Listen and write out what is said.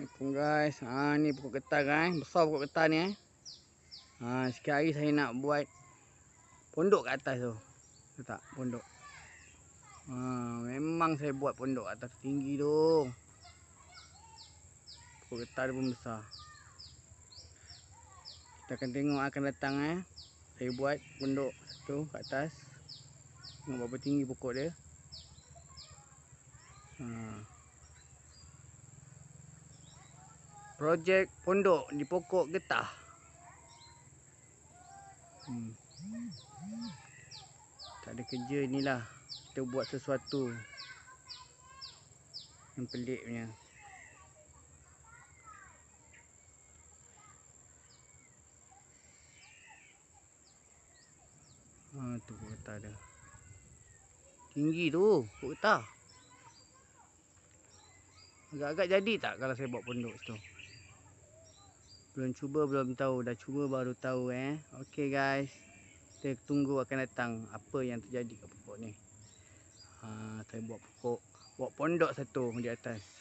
Assalamualaikum guys. Ha ni pokok getah guys. Besar pokok getah ni eh. Ha sikit hari saya nak buat pondok kat atas tu. Tu tak pondok. Ha memang saya buat pondok atas tinggi tu. Pokok dia pun besar. Kita akan tengok akan datang eh. Saya buat pondok satu kat atas. Tengok berapa tinggi pokok dia. Ha. Projek pondok di pokok getah. Hmm. Tak ada kerja inilah. Kita buat sesuatu yang pelik punya. Ha tu getah. Tinggi tu pokok getah. Agak-agak jadi tak kalau saya buat pondok situ? Belum cuba belum tahu, dah cuba baru tahu eh. Okey guys. Kita tunggu akan datang apa yang terjadi kat pokok ni. Ha, saya buat pokok, buat pondok satu di atas.